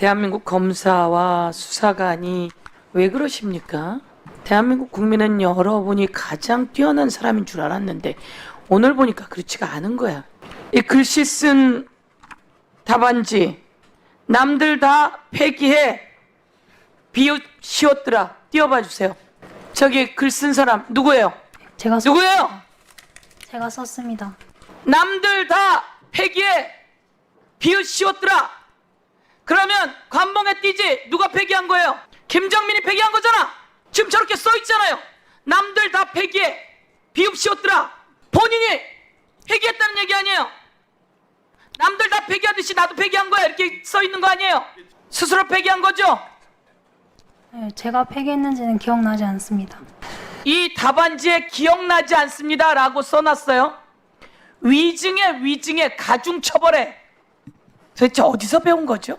대한민국 검사와 수사관이 왜 그러십니까? 대한민국 국민은 여러분이 가장 뛰어난 사람인 줄 알았는데 오늘 보니까 그렇지가 않은 거야. 이 글씨 쓴 답안지 남들 다 폐기해 비웃시었더라 띄워봐 주세요. 저기 글 쓴 사람 누구예요? 제가 써, 누구예요? 제가 썼습니다. 남들 다 폐기해 비웃시었더라. 그러면 관봉에 띄지 누가 폐기한 거예요? 김정민이 폐기한 거잖아. 지금 저렇게 써 있잖아요. 남들 다 폐기해 비웃시었더라. 본인이 폐기했다는 얘기 아니에요. 남들 다 폐기하듯이 나도 폐기한 거야 이렇게 써 있는 거 아니에요? 스스로 폐기한 거죠? 네, 제가 폐기했는지는 기억나지 않습니다. 이 답안지에 기억나지 않습니다 라고 써놨어요. 위증에 위증에 가중 처벌해. 도대체 어디서 배운 거죠?